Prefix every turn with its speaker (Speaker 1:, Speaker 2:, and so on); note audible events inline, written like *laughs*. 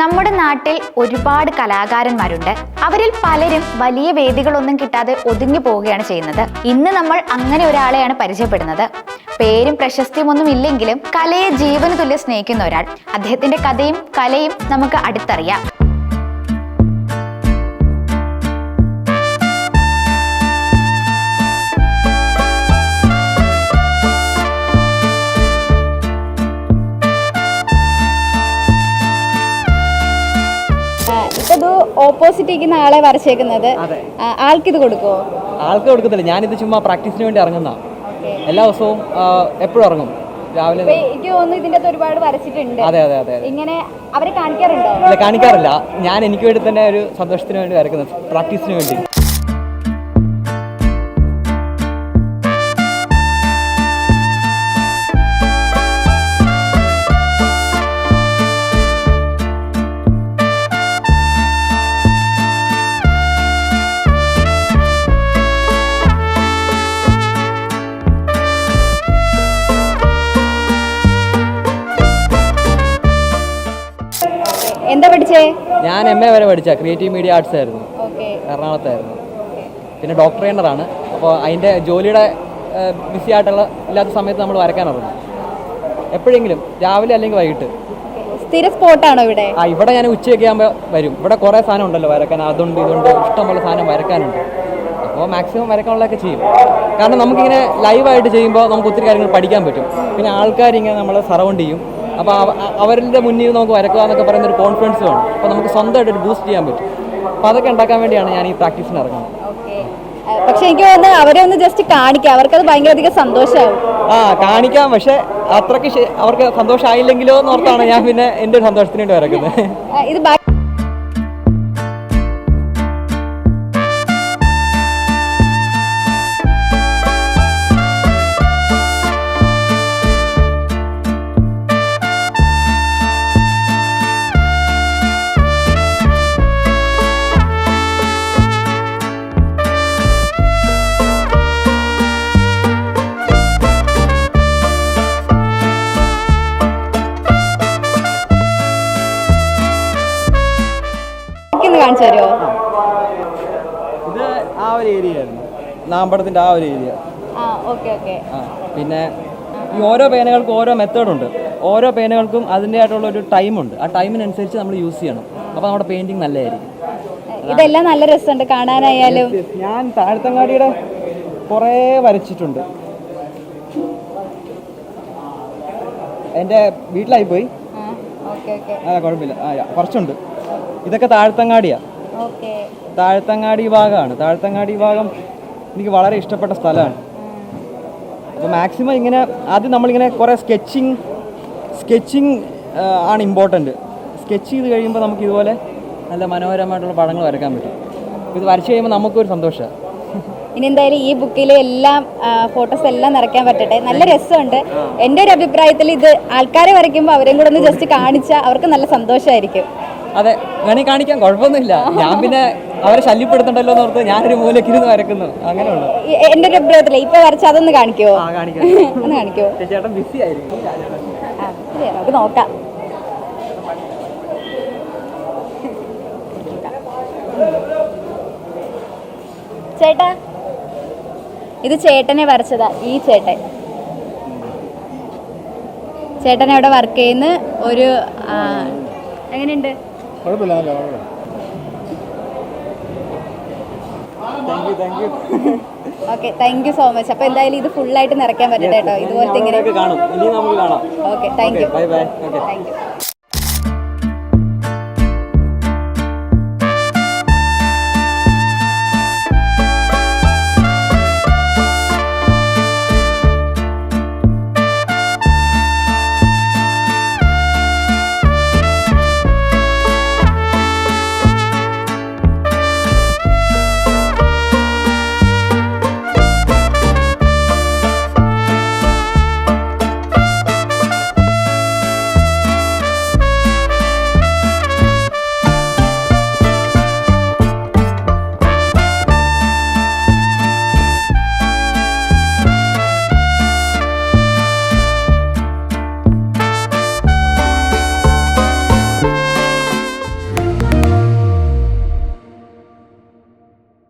Speaker 1: നമ്മുടെ നാട്ടിൽ ഒരുപാട് കലാകാരന്മാരുണ്ട്. അവരിൽ പലരും വലിയ വേദികളൊന്നും കിട്ടാതെ ഒതുങ്ങി പോവുകയാണ് ചെയ്യുന്നത്. ഇന്ന് നമ്മൾ അങ്ങനെ ഒരാളെയാണ് പരിചയപ്പെടുന്നത്. പേരും പ്രശസ്തിയും ഒന്നും ഇല്ലെങ്കിലും കലയെ ജീവന് തുല്യ സ്നേഹിക്കുന്ന ഒരാൾ. അദ്ദേഹത്തിന്റെ കഥയും കലയും നമുക്ക് അടുത്തറിയാം.
Speaker 2: ഓപ്പോസിറ്റ് ഇരിക്കുന്ന ആളെ വരച്ചേക്കുന്നത്. ആൾക്ക് ഇത് കൊടുക്കുമോ
Speaker 3: ആൾക്ക് കൊടുക്കത്തില്ല. ഞാനിത് ചുമ്മാ പ്രാക്ടീസിന് വേണ്ടി ഇറങ്ങുന്ന എല്ലാ ദിവസവും എപ്പോഴും ഇറങ്ങും. രാവിലെ
Speaker 2: എനിക്ക് തോന്നുന്നു ഇതിന്റെ ഒരുപാട് വരച്ചിട്ടുണ്ട്.
Speaker 3: അതെ അതെ അതെ
Speaker 2: ഇങ്ങനെ അവരെ കാണിക്കാറുണ്ടോ?
Speaker 3: കാണിക്കാറില്ല. ഞാൻ എനിക്ക് വേണ്ടി തന്നെ ഒരു സന്തോഷത്തിന് വേണ്ടി വരക്കുന്നത് പ്രാക്ടീസിന് വേണ്ടി. ഞാൻ എം എ വരെ പഠിച്ച. ക്രിയേറ്റീവ് മീഡിയ ആർട്സ് ആയിരുന്നു. എറണാകുളത്തായിരുന്നു. പിന്നെ ഡോക്ടർ ട്രെയിനറാണ് അപ്പോൾ അതിന്റെ ജോലിയുടെ ബിസി ആയിട്ടുള്ള ഇല്ലാത്ത സമയത്ത് നമ്മൾ വരയ്ക്കാൻ ഇറങ്ങും എപ്പോഴെങ്കിലും രാവിലെ അല്ലെങ്കിൽ വൈകിട്ട്.
Speaker 2: സ്ഥിര സ്പോട്ടാണോ ഇവിടെ?
Speaker 3: ആ ഇവിടെ ഞാൻ ഉച്ചയൊക്കെ ആകുമ്പോൾ വരും. ഇവിടെ കുറേ സാധനം ഉണ്ടല്ലോ വരയ്ക്കാൻ. അതുണ്ട് ഇതുണ്ട്. ഇഷ്ടംപോലെ സാധനം വരയ്ക്കാനുണ്ട്. അപ്പോൾ മാക്സിമം വരയ്ക്കാനുള്ളതൊക്കെ ചെയ്യും. കാരണം നമുക്കിങ്ങനെ ലൈവായിട്ട് ചെയ്യുമ്പോൾ നമുക്ക് ഒത്തിരി കാര്യങ്ങൾ പഠിക്കാൻ പറ്റും. പിന്നെ ആൾക്കാരിങ്ങനെ നമ്മളെ സറൗണ്ട് ചെയ്യും. അപ്പോൾ അവ- അവരുടെ മുന്നിൽ നമുക്ക് വരക്കുക എന്നൊക്കെ പറയുന്ന ഒരു കോൺഫിഡൻസ് വേണം. അപ്പോൾ നമുക്ക് സ്വന്തമായിട്ട് ഒരു ബൂസ്റ്റ് ചെയ്യാൻ പറ്റും. അപ്പോൾ അതൊക്കെ ഉണ്ടാക്കാൻ വേണ്ടിയാണ് ഞാൻ ഈ പ്രാക്ടീസിന് ഇറങ്ങുന്നത്.
Speaker 2: പക്ഷെ എനിക്ക് വന്ന് അവരെ ഒന്ന് ജസ്റ്റ് കാണിക്കാം. അവർക്കത് ഭയങ്കര അധികം സന്തോഷമാവും
Speaker 3: ആ കാണിക്കാം. പക്ഷെ അത്രയ്ക്ക് അവർക്ക് സന്തോഷമായില്ലെങ്കിലോ എന്നോർത്താണ് ഞാൻ പിന്നെ എന്റെ സന്തോഷത്തിന് വേണ്ടി വരക്കുന്നത്.
Speaker 2: ഇത് കാണിച്ചു തരുമോ
Speaker 3: ഇത് ആ ഒരു ഏരിയ ആയിരുന്നു. നാമ്പടത്തിന്റെ ആ ഒരു ഏരിയ
Speaker 2: ആ ഓക്കെ ഓക്കെ.
Speaker 3: ആ പിന്നെ ഈ ഓരോ പേനകൾക്കും ഓരോ മെത്തേഡുണ്ട് ഓരോ പേനകൾക്കും അതിന്റെതായിട്ടുള്ള ഒരു ടൈമുണ്ട് ആ ടൈമിനനുസരിച്ച് നമ്മൾ യൂസ് ചെയ്യണം. അപ്പോൾ നമ്മുടെ പെയിന്റിങ് നല്ലതായിരിക്കും.
Speaker 2: ഇതെല്ലാം നല്ല രസമുണ്ട് കാണാനായാലും.
Speaker 3: ഞാൻ താഴ്ത്തങ്ങാടിയുടെ കുറേ വരച്ചിട്ടുണ്ട്. എന്റെ വീട്ടിലായി പോയി
Speaker 2: ഓക്കെ ഓക്കെ.
Speaker 3: ആ കുഴപ്പമില്ല. ആ കുറച്ചുണ്ട്. ഇതൊക്കെ താഴത്തങ്ങാടിയാണ് താഴ്ത്തങ്ങാടി ഭാഗമാണ് താഴത്തങ്ങാടി ഭാഗം എനിക്ക് വളരെ ഇഷ്ടപ്പെട്ട സ്ഥലമാണ്. അപ്പോൾ മാക്സിമം ഇങ്ങനെ ആദ്യം നമ്മളിങ്ങനെ കുറേ സ്കെച്ചിങ് സ്കെച്ചിങ് ആണ് ഇമ്പോർട്ടന്റ് സ്കെച്ച് ചെയ്ത് കഴിയുമ്പോൾ നമുക്ക് ഇതുപോലെ നല്ല മനോഹരമായിട്ടുള്ള പടങ്ങൾ വരയ്ക്കാൻ പറ്റും. ഇത് വരച്ചു കഴിയുമ്പോൾ നമുക്കൊരു സന്തോഷമാണ്
Speaker 2: ഇനി എന്തായാലും ഈ ബുക്കിൽ എല്ലാം ഫോട്ടോസ് എല്ലാം നിറയ്ക്കാൻ പറ്റട്ടെ. നല്ല രസമുണ്ട്. എന്റെ ഒരു അഭിപ്രായത്തിൽ ഇത് ആൾക്കാരെ വരയ്ക്കുമ്പോൾ അവരെയും കൂടെ ഒന്ന് ജസ്റ്റ് കാണിച്ചാൽ അവർക്ക് നല്ല സന്തോഷമായിരിക്കും
Speaker 3: അതെ വേണമെങ്കിൽ കാണിക്കാൻ കുഴപ്പമൊന്നുമില്ല. ഞാൻ പിന്നെ അവരെ ശല്യപ്പെടുത്തണ്ടല്ലോ എന്ന് ഓർത്ത് ഞാനൊരു മൂലക്കിരുന്ന് വരക്കുന്നു. അങ്ങനെയുള്ളൂ.
Speaker 2: എന്റെ ഒരു അഭിപ്രായത്തിൽ ഇപ്പൊ വരച്ച അതൊന്ന്
Speaker 3: കാണിക്കോ? *laughs*
Speaker 2: ഒന്ന് കാണിക്കോ?
Speaker 3: ചേട്ടൻ ബിസി ആയിരിക്കും.
Speaker 2: നമുക്ക് നോക്കാം. ചേട്ടാ ഇത് ചേട്ടനെ വരച്ചതാ ഈ ചേട്ടൻ. ചേട്ടൻ അവിടെ വർക്ക് ചെയ്യുന്ന ഒരു എങ്ങനെയുണ്ട്?
Speaker 4: കുഴപ്പമില്ല നല്ല കുഴപ്പമില്ല.
Speaker 3: Thank you thank you
Speaker 2: okay thank you so much അപ്പോൾ എന്തായാലും ഇത് ഫുള്ളായിട്ട് നിറയ്ക്കാൻ പറ്റട്ടെ കേട്ടോ. ഇതുപോലത്തെ ഇങ്ങനെ
Speaker 3: കാണും. ഇനി നമുക്ക് കാണാം.
Speaker 2: Okay thank you
Speaker 3: bye bye
Speaker 2: thank you